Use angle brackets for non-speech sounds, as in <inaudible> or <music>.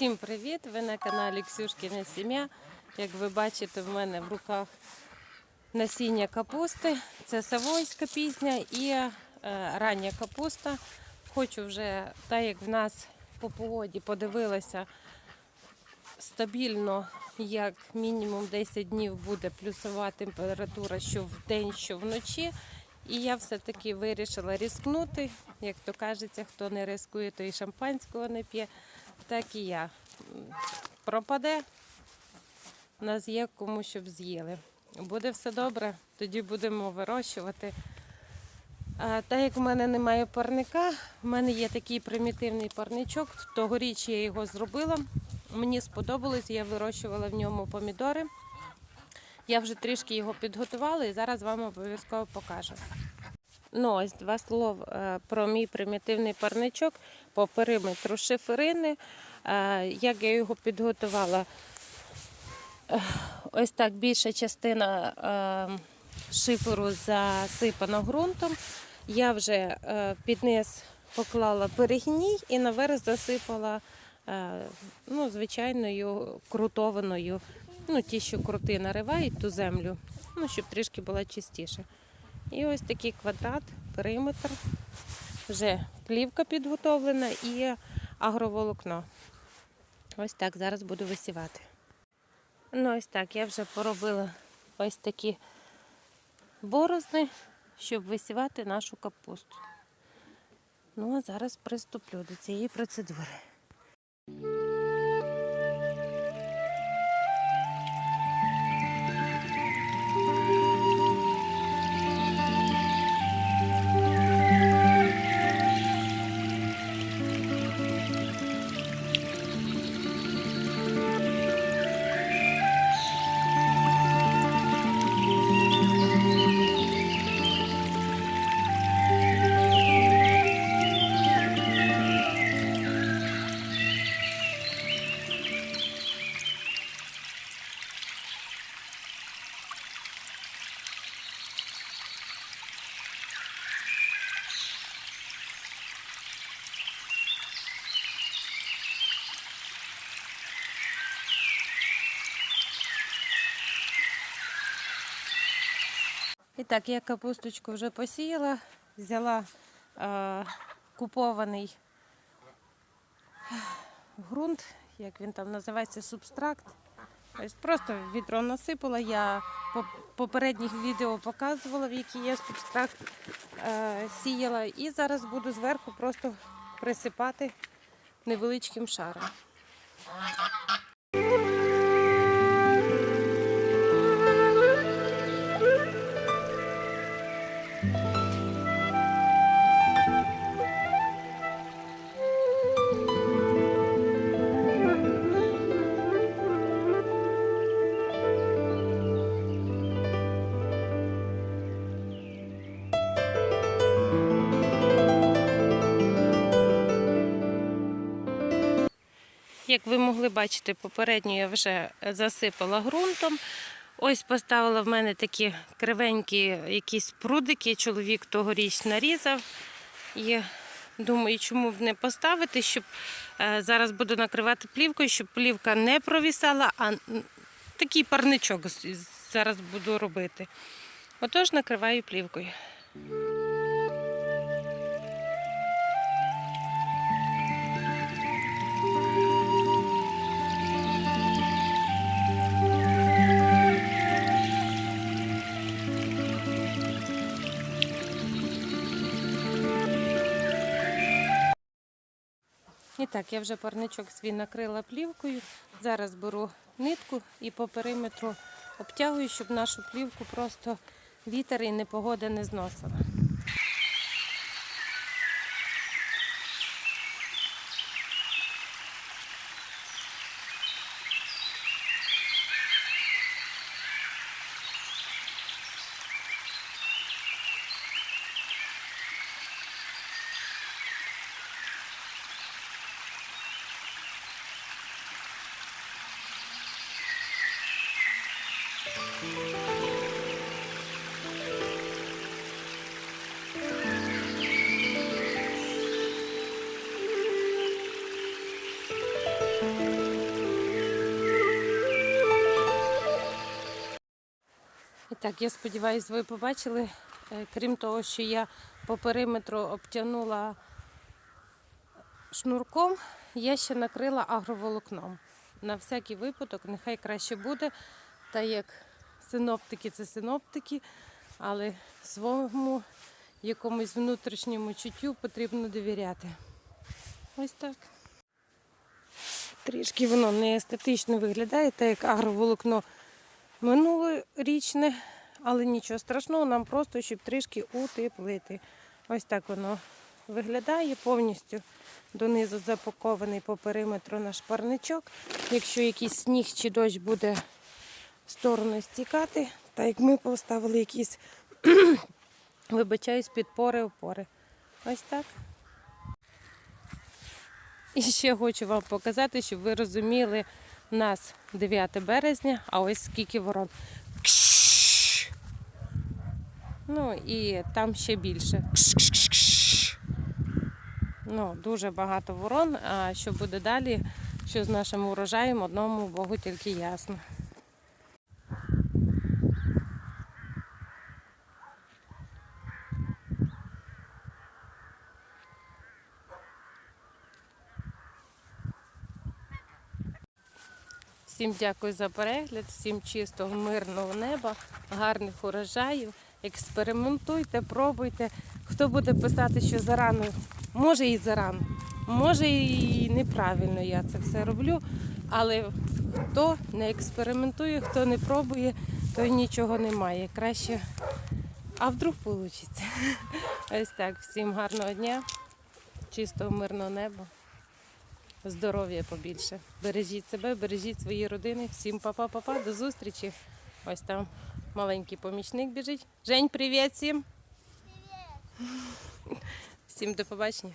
Всім привіт! Ви на каналі Ксюшкіне Сім'я. Як ви бачите, в мене в руках насіння капусти. Це савойська пісня і е, рання капуста. Хочу вже, так як в нас по погоді подивилася стабільно, як мінімум 10 днів буде плюсова температура що в день, що вночі. І я все-таки вирішила ризикнути. Як то кажеться, хто не рискує, то і шампанського не п'є. Так і я. Пропаде, нас є кому, щоб з'їли. Буде все добре, тоді будемо вирощувати. А, так як в мене немає парника, в мене є такий примітивний парничок. Тогоріч я його зробила. Мені сподобалось, я вирощувала в ньому помідори. Я вже трішки його підготувала і зараз вам обов'язково покажу. Ну, ось два слова е, про мій примітивний парничок по периметру шиферини. Е, Як я його підготувала? Е, Ось так більша частина шиферу засипана ґрунтом. Я вже під низ поклала перегній і наверх засипала ну, звичайною крутованою, ну, ті, що крути наривають ту землю, ну, щоб трішки була чистіше. І ось такий квадрат, периметр. Вже плівка підготовлена і агроволокно. Ось так зараз буду висівати. Ну, ось так, я вже поробила ось такі борозни, щоб висівати нашу капусту. Ну, а зараз приступлю до цієї процедури. І так, я капусточку вже посіяла, взяла е, купований ґрунт, як він там називається, субстракт. Ось просто відро насипала. Я по попередніх відео показувала, в який я субстракт е, сіяла. І зараз буду зверху просто присипати невеличким шаром. Як ви могли бачити, попередньо я вже засипала ґрунтом. Ось поставила в мене такі кривенькі якісь прудики. Чоловік тогоріч нарізав. І думаю, чому б не поставити, щоб е, зараз буду накривати плівкою, щоб плівка не провісала, а такий парничок зараз буду робити. Отож, накриваю плівкою. І так, я вже парничок свій накрила плівкою. Зараз беру нитку і по периметру обтягую, щоб нашу плівку просто вітер і непогода не зносила. Так, я сподіваюся, ви побачили. Е, Крім того, що я по периметру обтягнула шнурком, я ще накрила агроволокном. На всякий випадок, нехай краще буде. Та як синоптики це синоптики, але своєму якомусь внутрішньому чуттю потрібно довіряти. Ось так. Трішки воно не естетично виглядає, так як агроволокно минулорічне, але нічого страшного, нам просто щоб трішки утеплити. Ось так воно виглядає повністю донизу запакований по периметру наш парничок. Якщо якийсь сніг чи дощ буде в сторону стікати, так як ми поставили якісь, <clears throat> вибачаюсь, підпори опори. Ось так. І ще хочу вам показати, щоб ви розуміли, у нас 9 березня, а ось скільки ворон. Ну і там ще більше. Ну, дуже багато ворон. А що буде далі, що з нашим урожаєм, одному Богу тільки ясно. Всім дякую за перегляд, всім чистого, мирного неба, гарних урожаїв. Експериментуйте, пробуйте. Хто буде писати, що зарано, може і зарано, може і неправильно я це все роблю. Але хто не експериментує, хто не пробує, той нічого немає. Краще, а вдруг вийде. <laughs> Ось так. Всім гарного дня, чистого, мирного неба. Здоров'я побільше. Бережіть себе, бережіть свої родини. Всім па-па-па-па, до зустрічі. Ось там маленький помічник біжить. Жень, привіт всім. Всім до побачення.